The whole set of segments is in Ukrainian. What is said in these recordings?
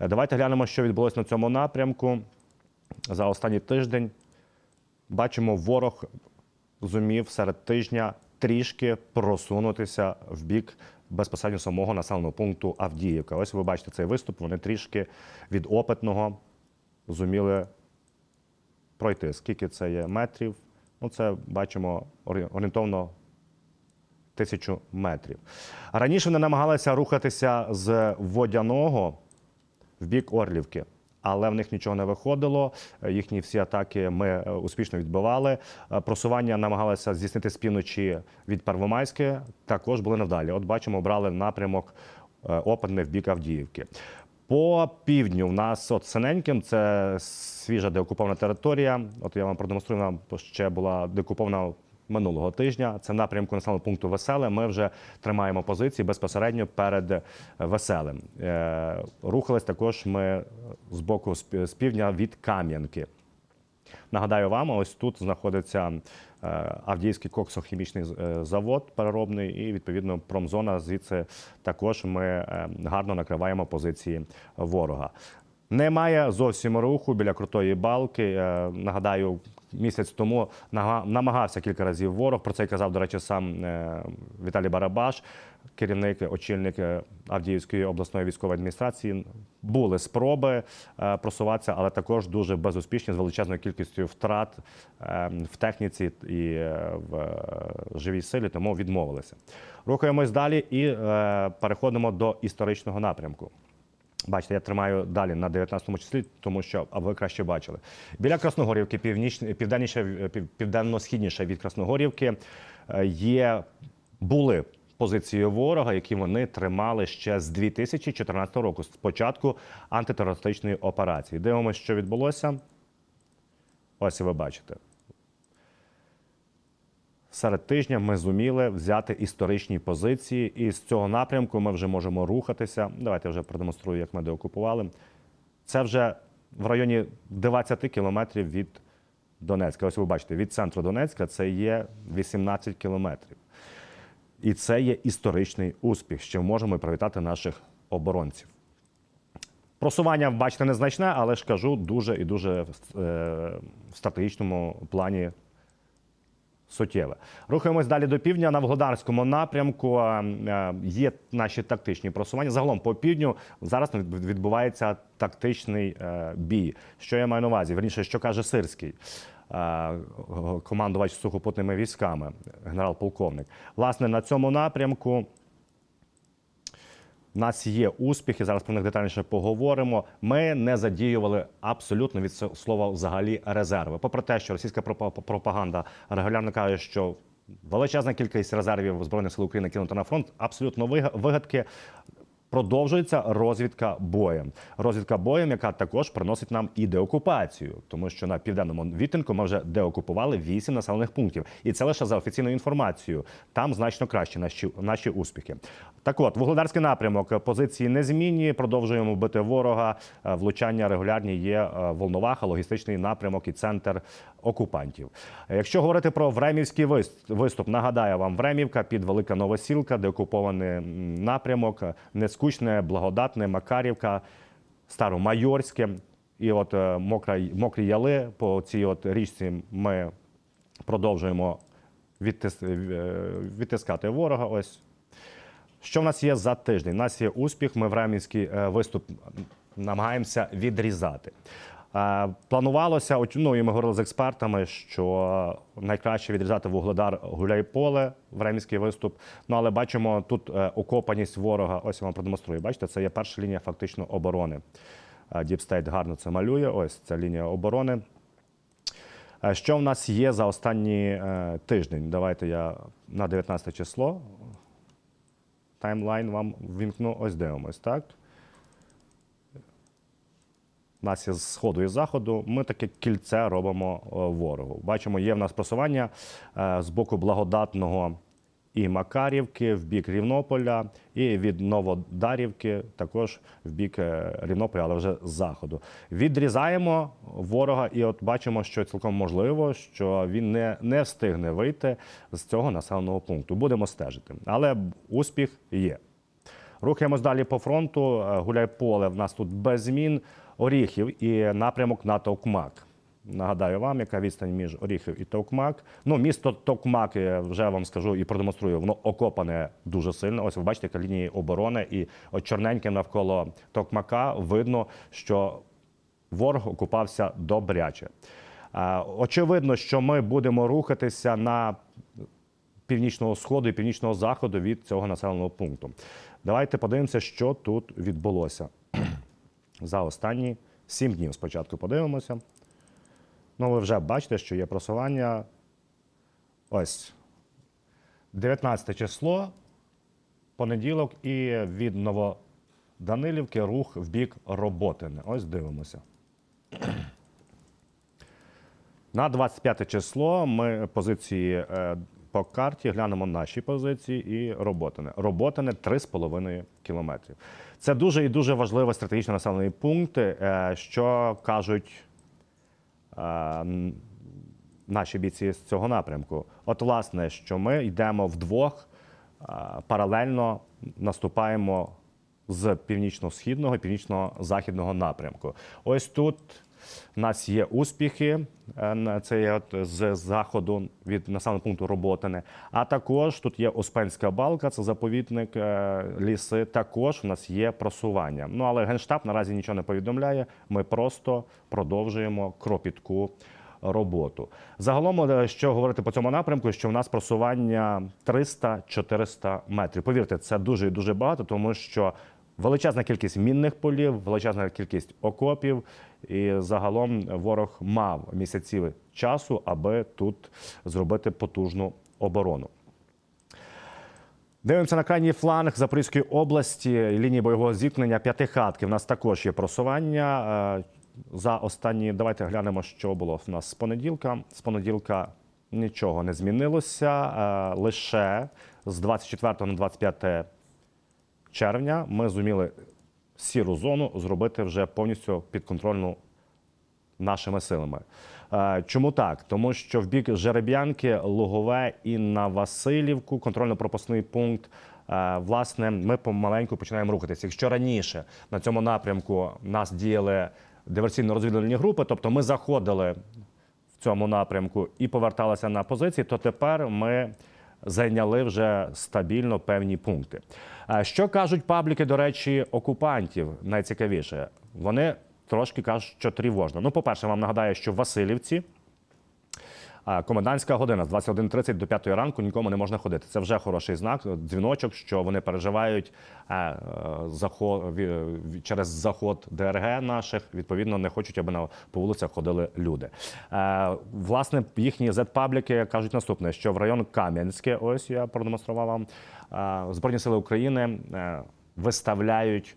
Е, Давайте глянемо, що відбулося на цьому напрямку за останній тиждень. Бачимо, ворог зумів серед тижня трішки просунутися в бік безпосередньо самого населеного пункту Авдіївка. Ось ви бачите цей виступ. Вони трішки від опитного зуміли пройти. Скільки це є метрів? Ну, це бачимо орієнтовно тисячу метрів. Раніше вони намагалися рухатися з водяного в бік Орлівки. Але в них нічого не виходило. Е, Їхні всі атаки ми е, успішно відбивали. Е, Просування намагалися здійснити з півночі від Первомайське. Також були невдалі. От бачимо, брали напрямок е, опитний в бік Авдіївки. По півдню в нас от синеньким це свіжа деокупована територія. От я вам продемонструю, вона ще була деокупована минулого тижня. Це в напрямку населеного пункту Веселе. Ми вже тримаємо позиції безпосередньо перед Веселим. Е, Рухались також ми з боку з півдня від Кам'янки. Нагадаю вам, ось тут знаходиться е, Авдіївський коксохімічний е, завод переробний, і відповідно промзона. Звідси також ми гарно накриваємо позиції ворога. Немає зовсім руху біля крутої балки. Нагадаю, місяць тому намагався кілька разів ворог. Про це казав, до речі, сам е, Віталій Барабаш, керівник, очільник е, Авдіївської обласної військової адміністрації. Були спроби е, просуватися, але також дуже безуспішні з величезною кількістю втрат в техніці і в живій силі, тому відмовилися. Рухаємось далі і переходимо до історичного напрямку. Бачите, я тримаю далі на 19-му числі, тому що а ви краще бачили. Біля Красногорівки, північ, південніше, пів- південно-східніше від Красногорівки, е, є були позиції ворога, які вони тримали ще з 2014 року, з початку антитерористичної операції. Дивимося, що відбулося. Ось ви бачите. Серед тижня ми зуміли взяти історичні позиції, і з цього напрямку ми вже можемо рухатися. Давайте я вже продемонструю, як ми деокупували. Це вже в районі 20 кілометрів від Донецька. Ось ви бачите, від центру Донецька це є 18 кілометрів. І це є історичний успіх, що можемо привітати наших оборонців. Просування, бачите, незначне, але ж кажу, дуже і дуже е, в стратегічному плані суттєве. Рухаємось далі до півдня. На Вглодарському напрямку є наші тактичні просування. Загалом по півдню зараз відбувається тактичний е, бій. Що я маю на увазі? Верніше, що каже Сирський. е, Командувач сухопутними військами, генерал-полковник. Власне, на цьому напрямку у нас є успіхи. Зараз про них детальніше поговоримо. Ми не задіювали абсолютно від слова взагалі резерви. Попри те, що російська пропа- пропаганда регулярно каже, що величезна кількість резервів збройних сил України кинута на фронт, абсолютно вига- вигадки. Продовжується розвідка боєм. Розвідка боєм, яка також приносить нам і деокупацію, тому що на південному відтинку ми вже деокупували 8 населених пунктів, і це лише за офіційною інформацією. Там значно краще наші, наші успіхи. Так от, вугледарський напрямок позиції незмінні. Продовжуємо бити ворога. Е, Влучання регулярні є е, Волноваха, логістичний напрямок і центр окупантів. Якщо говорити про Времівський вис- виступ, нагадаю вам, Времівка під Велика Новосілка, де окупований напрямок, е, Нескучне, Благодатне, Макарівка, Старомайорське. І от е, мокра, мокрі яли по цій от річці ми продовжуємо відтис, е, відтискати ворога. Ось що в нас є за тиждень? У нас є успіх. Ми в Ремінський е, виступ намагаємося відрізати. Е, Планувалося, ну і ми говорили з експертами, що найкраще відрізати вугледар Гуляйполе в Ремінський виступ. Ну але бачимо тут е, окопаність ворога. Ось я вам продемонструю. Бачите, це є перша лінія фактично оборони. Діпстейт гарно це малює. Ось ця лінія оборони. Е, Що в нас є за останній тиждень? Давайте я на 19 число таймлайн вам ввімкну. Ось дивимось, так? Нас є з сходу і заходу. Ми таке кільце робимо е, ворогу. Бачимо, є в нас просування е, з боку благодатного і Макарівки в бік Рівнополя, і від Новодарівки також в бік е, Рівнополя, але вже з заходу. Відрізаємо ворога, і от бачимо, що цілком можливо, що він не, не встигне вийти з цього населеного пункту. Будемо стежити. Але успіх є. Рухаємось далі по фронту. Е, Гуляйполе в нас тут без змін. Оріхів і напрямок на Токмак. Нагадаю вам, яка відстань між Оріхів і Токмак. Ну, місто Токмак, я вже вам скажу і продемонструю, воно окопане дуже сильно. Ось ви бачите, яка лінії оборони, і от чорненьке навколо Токмака видно, що ворог окупався добряче. Е, Очевидно, що ми будемо рухатися на північного сходу і північного заходу від цього населеного пункту. Давайте подивимося, що тут відбулося за останні сім днів. Спочатку подивимося. Ну, ви вже бачите, що є просування. Ось 19 число, понеділок, і від Новоданилівки рух в бік Роботине. Ось дивимося. На 25 число ми позиції е, по карті глянемо наші позиції і роботине. Роботине 3,5 кілометрів. Це дуже і дуже важливий стратегічно населений пункт, е, що кажуть е, наші бійці з цього напрямку. От, власне, що ми йдемо вдвох, е, паралельно наступаємо з північно-східного і північно-західного напрямку. Ось тут у нас є успіхи. е, Це є з заходу від населеного пункту Роботине. А також тут є Успенська балка, це заповідник е, ліси. Також у нас є просування. Ну але генштаб наразі нічого не повідомляє. Ми просто продовжуємо кропітку роботу. Загалом, е, що говорити по цьому напрямку, що в нас просування 300-400 метрів. Повірте, це дуже і дуже багато, тому що величезна кількість мінних полів, величезна кількість окопів, і загалом ворог мав місяці часу, аби тут зробити потужну оборону. Дивимося на крайній фланг Запорізької області, лінії бойового зіткнення п'ятихатки. У нас також є просування. Е, За останні, давайте глянемо, що було в нас з понеділка. З понеділка нічого не змінилося. Е, Лише з 24 на 25 червня ми зуміли сіру зону зробити вже повністю підконтрольну нашими силами. Е, Чому так? Тому що в бік Жереб'янки, Лугове і на Васильівку, контрольно-пропускний пункт. е, Власне, ми помаленьку починаємо рухатися. Якщо раніше на цьому напрямку нас діяли диверсійно-розвідувальні групи, тобто ми заходили в цьому напрямку і поверталися на позиції, то тепер ми зайняли вже стабільно певні пункти. Що кажуть пабліки, до речі, окупантів? Найцікавіше, вони трошки кажуть, що тривожно. Ну, по-перше, вам нагадаю, що Васильівці. Комендантська година з 21.30 до 5 ранку нікому не можна ходити. Це вже хороший знак, дзвіночок, що вони переживають е, заход, через заход ДРГ наших. Відповідно, не хочуть, аби на по вулицях ходили люди. Е, Власне, їхні Z-пабліки кажуть наступне: що в район Кам'янське, ось я продемонстрував вам, е, Збройні сили України виставляють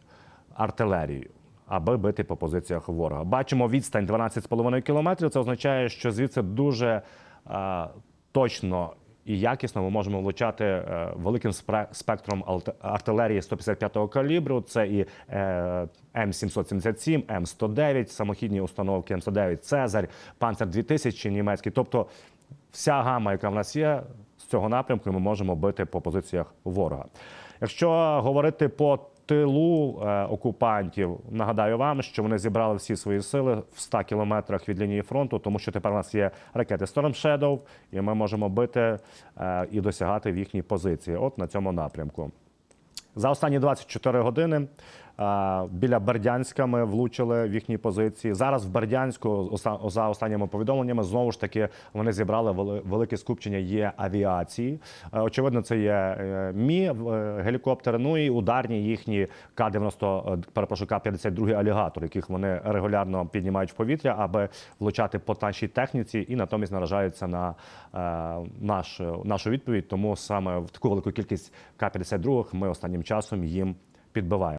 артилерію. Аби бити по позиціях ворога. Бачимо відстань 12,5 кілометрів. Це означає, що звідси дуже е, точно і якісно ми можемо влучати е, великим спектром артилерії 155-го калібру. Це і е, М777, М109, самохідні установки М109 Цезарь, Панцер 2000 німецький. Тобто вся гама, яка в нас є, з цього напрямку ми можемо бити по позиціях ворога. Якщо говорити по тилу е, окупантів, нагадаю вам, що вони зібрали всі свої сили в 100 кілометрах від лінії фронту, тому що тепер у нас є ракети Storm Shadow, і ми можемо бити е, і досягати в їхній позиції. От на цьому напрямку. За останні 24 години біля Бердянська ми влучили в їхні позиції. Зараз в Бердянську, за останніми повідомленнями, знову ж таки вони зібрали велике скупчення є авіації. Е, Очевидно, це є е, мі е, гелікоптери. Ну і ударні їхні К-90, е, перепрошую, К-52 алігатор, яких вони регулярно піднімають в повітря, аби влучати по нашій техніці, і натомість наражаються на е, наш, нашу відповідь. Тому саме в таку велику кількість К-52 ми останнім часом їм підбиваємо.